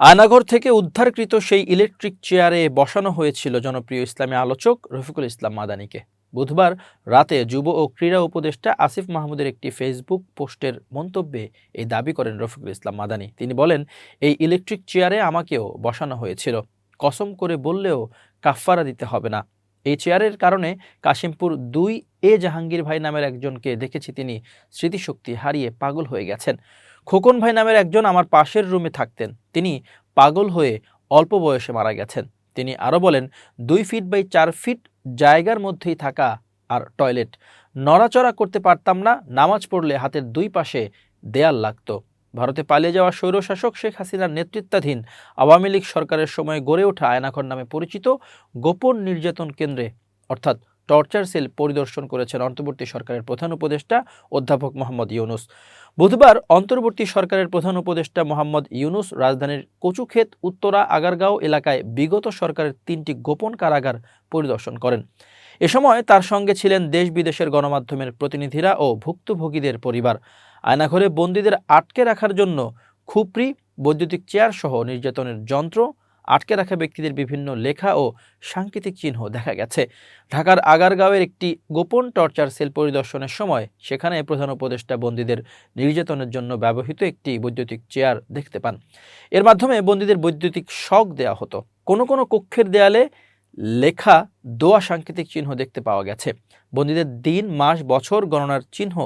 আয়নাঘর থেকে উদ্ধারকৃত সেই ইলেকট্রিক চেয়ারে বসানো হয়েছিল জনপ্রিয় ইসলামী আলোচক রফিকুল ইসলাম মাদানিকে। বুধবার রাতে যুব ও ক্রীড়া উপদেষ্টা আসিফ মাহমুদের একটি ফেসবুক পোস্টের মন্তব্যে এই দাবি করেন রফিকুল ইসলাম মাদানি। তিনি বলেন, এই ইলেকট্রিক চেয়ারে আমাকেও বসানো হয়েছিল। কসম করে বললেও কাফফারা দিতে হবে না। এই চেয়ারের কারণে কাশিমপুর দুই এ জাহাঙ্গীর ভাই নামের একজনকে দেখেছি তিনি স্মৃতিশক্তি হারিয়ে পাগল হয়ে গেছেন। খোকন ভাই নামের একজন আমার পাশের রুমে থাকতেন। তিনি পাগল হয়ে অল্প বয়সে মারা গেছেন। তিনি আরও বলেন, দুই ফিট বাই চার ফিট জায়গার মধ্যেই থাকা আর টয়লেট। নড়াচড়া করতে পারতাম না, নামাজ পড়লে হাতের দুই পাশে দেয়াল লাগতো। ভারতে পালিয়ে যাওয়া স্বৈরশাসক শেখ হাসিনার নেতৃত্বাধীন আওয়ামী লীগ সরকারের সময় গড়ে ওঠা আয়নাঘর নামে পরিচিত গোপন নির্যাতন কেন্দ্রে, অর্থাৎ টর্চার সেল পরিদর্শন করেছেন অন্তর্বর্তী সরকারের প্রধান উপদেষ্টা অধ্যাপক মোহাম্মদ ইউনুস। বুধবার অন্তর্বর্তী সরকারের প্রধান উপদেষ্টা মোহাম্মদ ইউনুস রাজধানীর কচুক্ষেত, উত্তরা, আগারগাঁও এলাকায় বিগত সরকারের তিনটি গোপন কারাগার পরিদর্শন করেন। এ সময় তার সঙ্গে ছিলেন দেশ বিদেশের গণমাধ্যমের প্রতিনিধিরা ও ভুক্তভোগীদের পরিবার। আয়নাঘরে বন্দীদের আটকে রাখার জন্য খুপরি বৈদ্যুতিক চেয়ার সহ নির্যাতনের যন্ত্র আটকে রাখা ব্যক্তিদের বিভিন্ন লেখা ও সাংকেতিক চিহ্ন দেখা গেছে। ঢাকার আগারগাঁওয়ের একটি গোপন টর্চার সেল পরিদর্শনের সময় সেখানে প্রধান উপদেষ্টা বন্দীদের নির্যাতনের জন্য ব্যবহৃত একটি বৈদ্যুতিক চেয়ার দেখতে পান। এর মাধ্যমে বন্দীদের বৈদ্যুতিক শক দেওয়া হতো। কোনো কোনো কক্ষের দেয়ালে লেখা দোয়া সাংকেতিক চিহ্ন দেখতে পাওয়া গেছে। বন্দীদের দিন, মাস, বছর গণনার চিহ্ন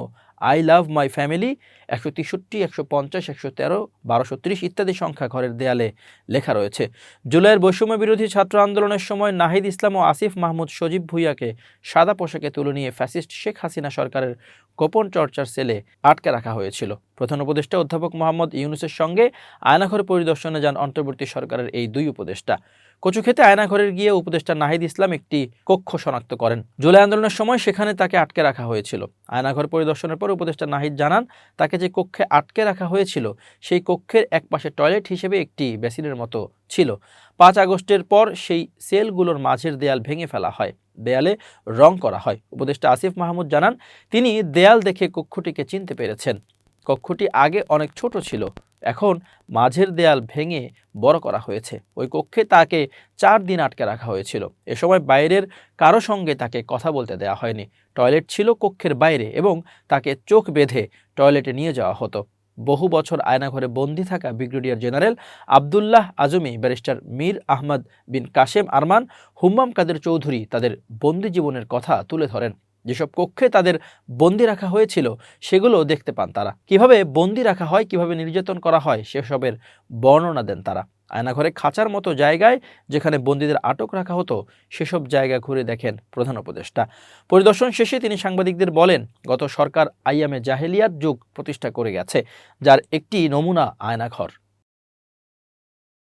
আই লাভ মাই ফ্যামিলি একশো তেষট্টি, একশো পঞ্চাশ, একশো তেরো, বারোশো ত্রিশ ইত্যাদি সংখ্যা ঘরের দেয়ালে লেখা রয়েছে। জুলাইয়ের বৈষম্য বিরোধী ছাত্র আন্দোলনের সময় নাহিদ ইসলাম ও আসিফ মাহমুদ সজীব ভুইয়াকে সাদা পোশাকে তুলে নিয়ে ফ্যাসিস্ট শেখ হাসিনা সরকারের গোপন চর্চার সেলে আটকে রাখা হয়েছিল। প্রধান উপদেষ্টা অধ্যাপক মোহাম্মদ ইউনুসের সঙ্গে আয়নাঘর পরিদর্শনে যান অন্তর্বর্তী সরকারের এই দুই উপদেষ্টা। কচুক্ষেতে আয়নাঘরের গিয়ে উপদেষ্টা নাহিদ ইসলাম একটি কক্ষ শনাক্ত করেন। জুলাই আন্দোলনের সময় সেখানে তাকে আটকে রাখা হয়েছিল। আয়নাঘর পরিদর্শনের পর উপদেষ্টা নাহিদ জানান, তাকে যে কক্ষে আটকে রাখা হয়েছিল, সেই কক্ষের একপাশে টয়লেট হিসেবে একটি বেসিনের মতো ছিল। পাঁচ আগস্টের পর সেই সেলগুলোর মাঝের দেয়াল ভেঙে ফেলা হয়। দেয়ালে রং করা হয়। উপদেষ্টা আসিফ মাহমুদ জানান, তিনি দেয়াল দেখে কক্ষটিকে চিনতে পেরেছেন। কক্ষটি আগে অনেক ছোট ছিল। এখন মাঝের দেয়াল ভেঙে বড় করা হয়েছে। ওই কক্ষে তাকে চার দিন আটকে রাখা হয়েছিল। এ সময় বাইরের কারও সঙ্গে তাকে কথা বলতে দেওয়া হয়নি। টয়লেট ছিল কক্ষের বাইরে এবং তাকে চোখ বেঁধে টয়লেটে নিয়ে যাওয়া হতো। বহু বছর আয়নাঘরে বন্দী থাকা brigadier general Abdullah Azmi, barrister Mir Ahmad Bin Kashem Arman, Hummam Quader Chowdhury তাদের বন্দি জীবনের কথা তুলে ধরেন। যেসব কক্ষে তাদের বন্দি রাখা হয়েছিল সেগুলো দেখতে পান তারা। কীভাবে বন্দি রাখা হয়, কীভাবে নির্যাতন করা হয়, সেসবের বর্ণনা দেন তারা। আয়নাঘরে খাঁচার মতো জায়গায় যেখানে বন্দীদের আটক রাখা হতো, সেসব জায়গা ঘুরে দেখেন প্রধান উপদেষ্টা। পরিদর্শন শেষে তিনি সাংবাদিকদের বলেন, গত সরকার আইয়ামে জাহেলিয়াত যুগ প্রতিষ্ঠা করে গেছে, যার একটি নমুনা আয়নাঘর।